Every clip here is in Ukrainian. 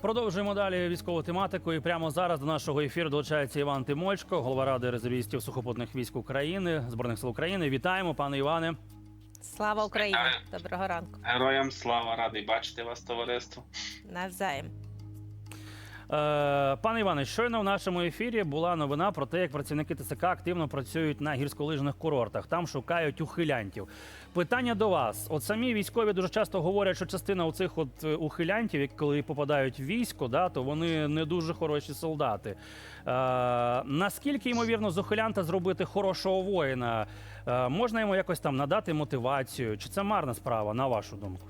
Продовжуємо далі військову тематику. І прямо зараз до нашого ефіру долучається Іван Тимочко, голова ради резервістів сухопутних військ України, збройних сил України. Вітаємо, пане Іване. Слава Україні! Доброго ранку. Героям слава радий бачити вас, товариство. Навзаєм. Е, пане Іване, щойно в нашому ефірі була новина про те, як працівники ТСК активно працюють на гірськолижних курортах. Там шукають ухилянтів. Питання до вас: от самі військові дуже часто говорять, що частина оцих от е, ухилянтів, коли попадають в військо, да, то вони не дуже хороші солдати. Е, наскільки ймовірно з ухилянта зробити хорошого воїна? Е, можна йому якось там надати мотивацію? Чи це марна справа, на вашу думку?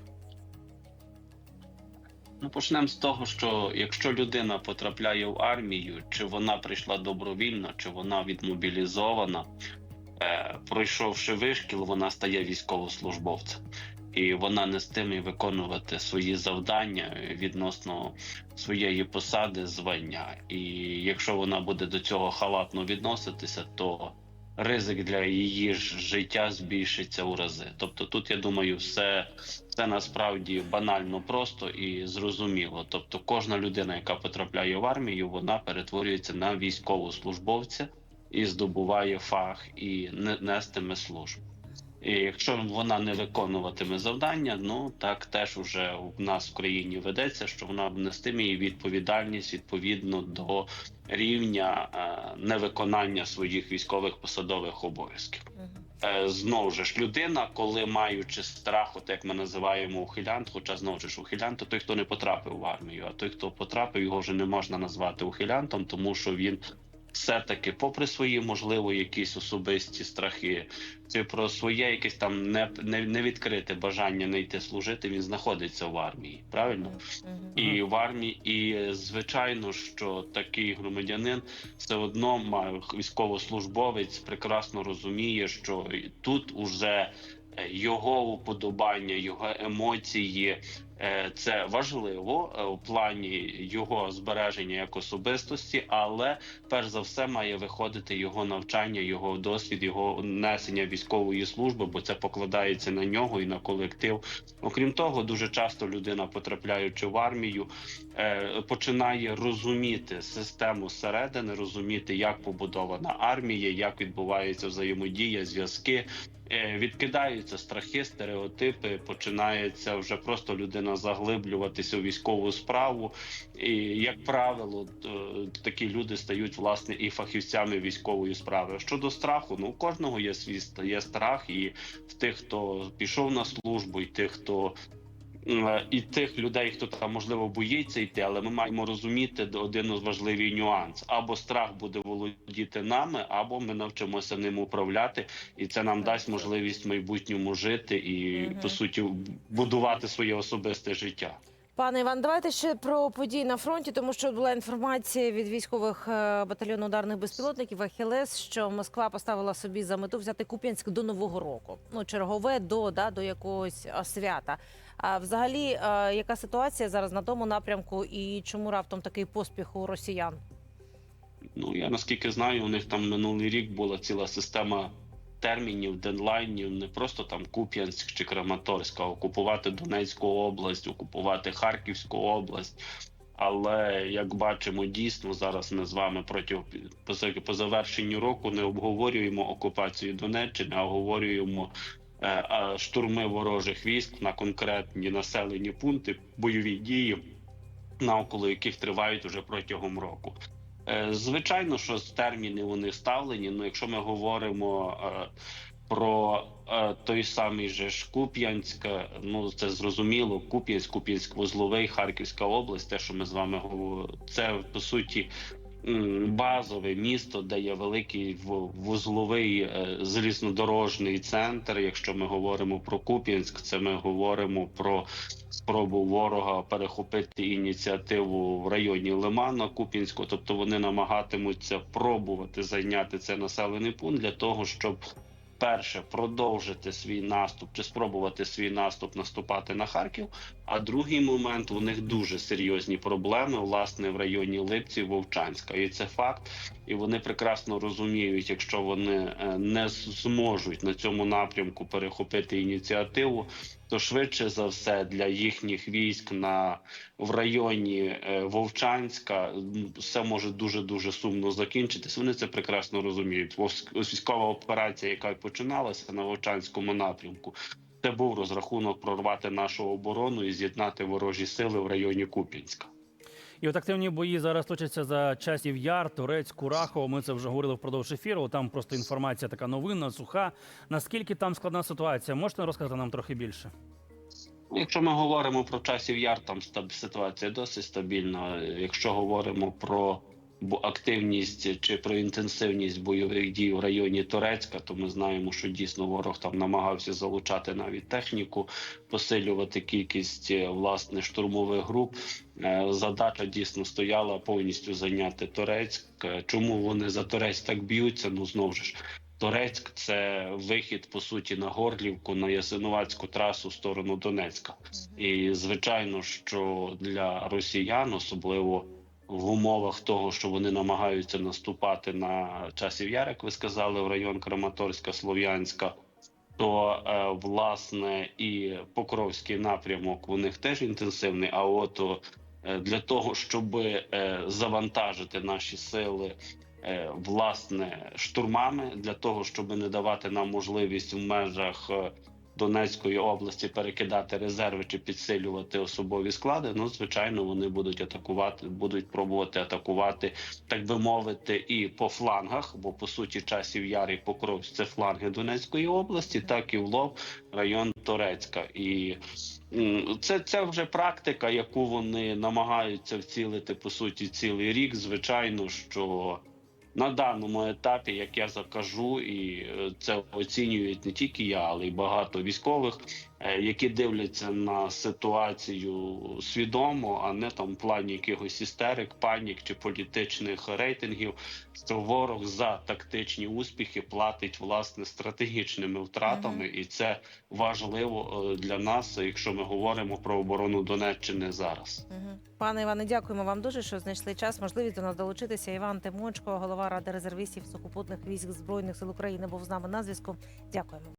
Ну, почнемо з того, що якщо людина потрапляє в армію, чи вона прийшла добровільно, чи вона відмобілізована, е, пройшовши вишкіл, вона стає військовослужбовцем. І вона не стиме виконувати свої завдання відносно своєї посади, звання. І якщо вона буде до цього халатно відноситися, то ризик для її життя збільшиться у рази. Тобто, тут я думаю, все, це насправді банально просто і зрозуміло. Тобто, кожна людина, яка потрапляє в армію, вона перетворюється на військовослужбовця і здобуває фах і не нестиме службу. І якщо вона не виконуватиме завдання, ну так теж уже у нас в країні ведеться, що вона нестиме її відповідальність відповідно до рівня е, невиконання своїх військових посадових обов'язків. Е, знову ж людина, коли маючи страх, от як ми називаємо ухилянт, хоча знову ж ухилянт, то той, хто не потрапив в армію, а той, хто потрапив, його вже не можна назвати ухилянтом, тому що він все-таки, попри свої можливо якісь особисті страхи, чи про своє якесь там не, не, не відкрите бажання не йти служити, він знаходиться в армії. Правильно? І в армії, і звичайно, що такий громадянин все одно має військовослужбовець прекрасно розуміє, що тут уже його уподобання, його емоції. Е, Це важливо е, у плані його збереження як особистості, але перш за все має виходити його навчання, його досвід, його несення військової служби, бо це покладається на нього і на колектив. Окрім того, дуже часто людина, потрапляючи в армію, е, починає розуміти систему зсередини, розуміти, як побудована армія, як відбувається взаємодія, зв'язки. Е, Відкидаються страхи, стереотипи, починається вже просто людина заглиблюватися у військову справу. І, як правило, такі люди стають власне і фахівцями військової справи. Щодо страху, ну у кожного є свій є страх, і в тих, хто пішов на службу, і тих, хто Е, і тих людей, хто там можливо боїться йти, але ми маємо розуміти один важливий нюанс: або страх буде володіти нами, або ми навчимося ним управляти, і це нам дасть можливість в майбутньому жити і Мгм. по суті будувати своє особисте життя. Пане Іван, давайте ще про події на фронті, тому що була інформація від військових е, батальйону ударних безпілотників Ахілес, що Москва поставила собі за мету взяти Куп'янськ до нового року. Ну чергове до да до якогось свята. А взагалі, е, яка ситуація зараз на тому напрямку, і чому раптом такий поспіх у росіян? Ну я наскільки знаю, у них там минулий рік була ціла система термінів, дедлайнів, не просто там Куп'янськ чи Краматорськ, а окупувати Донецьку область, окупувати Харківську область. Але як бачимо, дійсно зараз ми з вами проти по, завершенню року не обговорюємо окупацію Донеччини, а обговорюємо штурми ворожих військ на конкретні населені пункти, бойові дії, навколо яких тривають уже протягом року. Е, Звичайно, що терміни вони ставлені. Ну, якщо ми говоримо е, про е, той самий же ж Куп'янськ, е, ну це зрозуміло. Куп'янськ, Куп'янськ вузловий, Харківська область, те, що ми з вами говоримо, це по суті. Базове місто, де є великий вузловий е, залізнодорожний центр. Якщо ми говоримо про Куп'янськ, це ми говоримо про спробу ворога перехопити ініціативу в районі Лимана Куп'янського. Тобто вони намагатимуться пробувати зайняти цей населений пункт для того, щоб перше продовжити свій наступ чи спробувати свій наступ наступати на Харків, А другий момент у них дуже серйозні проблеми власне в районі Липці, Вовчанська, і це факт. І вони прекрасно розуміють, якщо вони е, не зможуть на цьому напрямку перехопити ініціативу, то швидше за все для їхніх військ на в районі е, Вовчанська все може дуже дуже сумно закінчитися. Вони це прекрасно розуміють. Військова операція, яка починалася на Вовчанському напрямку. Це був розрахунок прорвати нашу оборону і з'єднати ворожі сили в районі Куп'янська. І от активні бої зараз точаться за часів Яр, Турець, Курахово. Ми це вже говорили впродовж ефіру. Там просто інформація така новинна, суха. Наскільки там складна ситуація? Можете розказати нам трохи більше? Якщо ми говоримо про часів яр, там ситуація досить стабільна. Якщо говоримо про активність чи про інтенсивність бойових дій в районі Турецька, то ми знаємо, що дійсно ворог там намагався залучати навіть техніку, посилювати кількість е, власне штурмових груп. Е, Задача дійсно стояла повністю зайняти Турецьк. Е, Чому вони за Турецьк так б'ються? Ну знову ж. Торецьк це вихід по суті на Горлівку на Ясинуватську трасу в сторону Донецька. І звичайно, що для росіян, особливо в умовах того, що вони намагаються наступати на часів яр, як ви сказали, в район Краматорська, Слов'янська. То е, власне і Покровський напрямок у них теж інтенсивний. А от е, для того, щоб е, завантажити наші сили е, власне штурмами, для того, щоб не давати нам можливість в межах е, Донецької області перекидати резерви чи підсилювати особові склади. Ну звичайно, вони будуть атакувати, будуть пробувати атакувати, так би мовити, і по флангах, бо по суті часів Яр і Покровськ – це фланги Донецької області, так і в лоб район Торецька. І це, це вже практика, яку вони намагаються вцілити по суті цілий рік. Звичайно, що на даному етапі, як я закажу, і е, це оцінюють не тільки я, але й багато військових, які дивляться на ситуацію свідомо, а не там в плані якихось істерик, панік чи політичних рейтингів. Що ворог за тактичні успіхи платить власне стратегічними втратами, і це важливо е, для нас, якщо ми говоримо про оборону Донеччини зараз. Мгм. Пане Іване, дякуємо вам дуже, що знайшли час. Можливість до нас долучитися. Іван Тимочко, голова ради резервістів сухопутних військ збройних сил України, був з нами на зв'язку. Дякуємо.